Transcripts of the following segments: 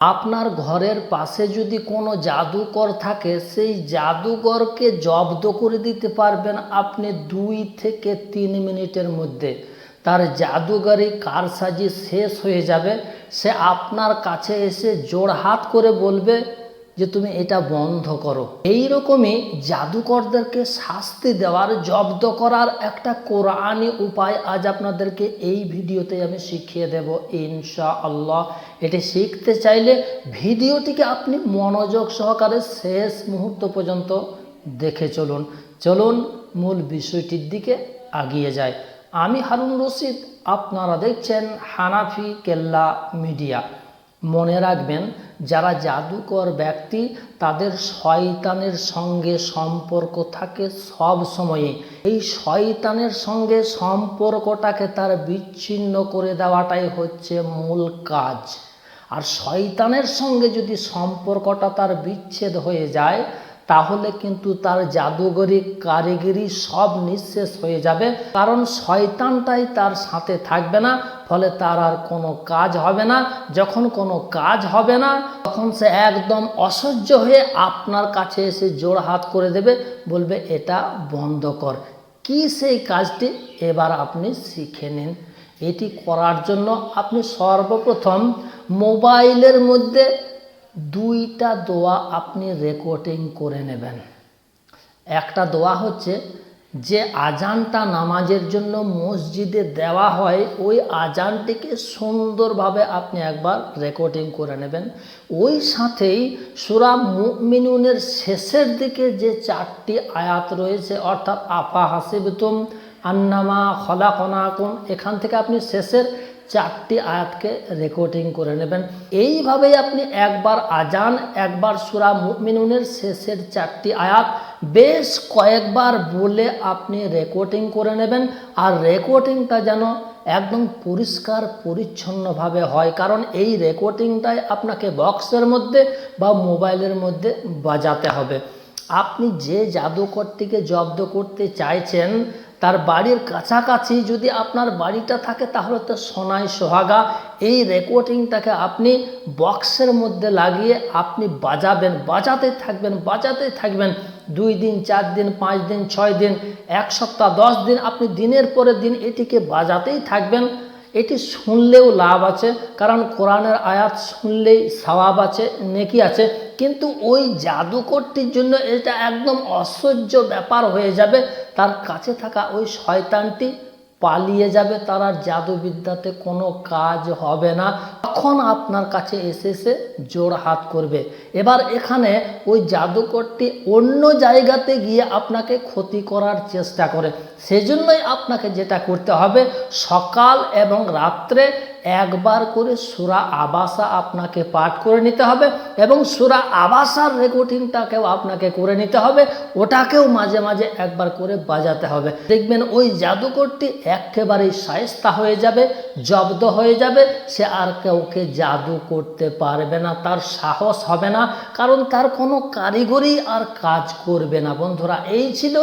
আপনার ঘরের পাশে যদি কোনো জাদুকর থাকে, সেই জাদুকরকে জব্দ করে দিতে পারবেন আপনি দুই থেকে তিন মিনিটের মধ্যে। তার জাদুগারি কারসাজি শেষ হয়ে যাবে। সে আপনার কাছে এসে জোড়হাত করে বলবে যে তুমি এটা বন্ধ করো। এই রকমই জাদুকরদেরকে শাস্তি দেওয়ার, জব্দ করার একটা কোরআনি উপায় আজ আপনাদেরকে এই ভিডিওতে আমি শিখিয়ে দেব ইনশা আল্লাহ এটি শিখতে চাইলে ভিডিওটিকে আপনি মনোযোগ সহকারে শেষ মুহূর্ত পর্যন্ত দেখে চলুন। চলুন মূল বিষয়টির দিকে আগিয়ে যায় আমি হারুন রশিদ, আপনারা দেখছেন হানাফি কেল্লা মিডিয়া। মনে রাখবেন, যারা জাদুকর ব্যক্তি, তাদের শয়তানের সঙ্গে সম্পর্ক থাকে সব সময়ে। এই শয়তানের সঙ্গে সম্পর্কটাকে তার বিচ্ছিন্ন করে দেওয়াটাই হচ্ছে মূল কাজ। আর শয়তানের সঙ্গে যদি সম্পর্কটা তার বিচ্ছেদ হয়ে যায় তাহলে কিন্তু তার জাদুগরি কারিগরি সব নিঃশেষ হয়ে যাবে। কারণ শয়তানটাই তার সাথে থাকবে না, ফলে তার আর কোনো কাজ হবে না। যখন কোনো কাজ হবে না, তখন সে একদম অসহ্য হয়ে আপনার কাছে এসে জোড় হাত করে দেবে, বলবে, এটা বন্ধ কর। কি সেই কাজটি? এবার আপনি শিখে নিন। এটি করার জন্য আপনি সর্বপ্রথম মোবাইলের মধ্যে দুইটা দোয়া আপনি রেকর্ডিং করে নেবেন। একটা দোয়া হচ্ছে, যে আজানটা নামাজের জন্য মসজিদে দেওয়া হয়, ওই আজানটিকে সুন্দরভাবে আপনি একবার রেকর্ডিং করে নেবেন। ওই সাথেই সুরা মুমিনুনের শেষের দিকে যে চারটি আয়াত রয়েছে, অর্থাৎ আপা হাসিবতুম আন্নামা খলাকনাকুম, এখান থেকে আপনি শেষের চারটি আয়াতকে রেকর্ডিং করে নেবেন। এইভাবেই আপনি একবার আজান, একবার সুরা মুমিনুনের শেষের চারটি আয়াত বেশ কয়েকবার বলে আপনি রেকর্ডিং করে নেবেন। আর রেকর্ডিংটা যেন একদম পরিষ্কার, পরিচ্ছন্নভাবে হয়। কারণ এই রেকর্ডিংটাই আপনাকে বক্সের মধ্যে বা মোবাইলের মধ্যে বাজাতে হবে। আপনি যে জাদুকরটিকে জব্দ করতে চাইছেন তার বাড়ির কাছাকাছি যদি আপনার বাড়িটা থাকে, তাহলে তো সোনাই সোহাগা। এই রেকর্ডিংটাকে আপনি বক্সের মধ্যে লাগিয়ে আপনি বাজাবেন। বাজাতে থাকবেন বাজাতে থাকবেন। দুই দিন, চার দিন, পাঁচ দিন, ছয় দিন, এক সপ্তাহ, দশ দিন, আপনি দিনের পরে দিন এটিকে বাজাতেই থাকবেন। এটি শুনলেও লাভ আছে, কারণ কোরআনের আয়াত শুনলেই সওয়াব আছে, নেকি আছে। কিন্তু ওই জাদুকরটির জন্য এটা একদম অসহ্য ব্যাপার হয়ে যাবে। তার কাছে থাকা ওই শয়তানটি পালিয়ে যাবে, তার আর জাদুবিদ্যাতে কোনো কাজ হবে না। তখন আপনার কাছে এসে এসে জোর হাত করবে। এবার এখানে ওই জাদুকরটি অন্য জায়গাতে গিয়ে আপনাকে ক্ষতি করার চেষ্টা করে। সেজন্যই আপনাকে যেটা করতে হবে, সকাল এবং রাত্রে একবার করে সুরা আবাসা আপনাকে পাঠ করে নিতে হবে এবং সুরা আবাসার রেকর্ডিংটাকেও আপনাকে করে নিতে হবে, ওটাকেও মাঝে মাঝে একবার করে বাজাতে হবে। দেখবেন ওই জাদুকরটি একেবারেই সায়স্তা হয়ে যাবে, জব্দ হয়ে যাবে, সে আর কাউকে জাদু করতে পারবে না, তার সাহস হবে না, কারণ তার কোনো কারিগরি আর কাজ করবে না। বন্ধুরা, এই ছিল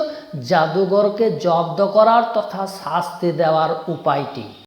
জাদুঘরকে জব্দ করার তথা শাস্তি দেওয়ার উপায়টি।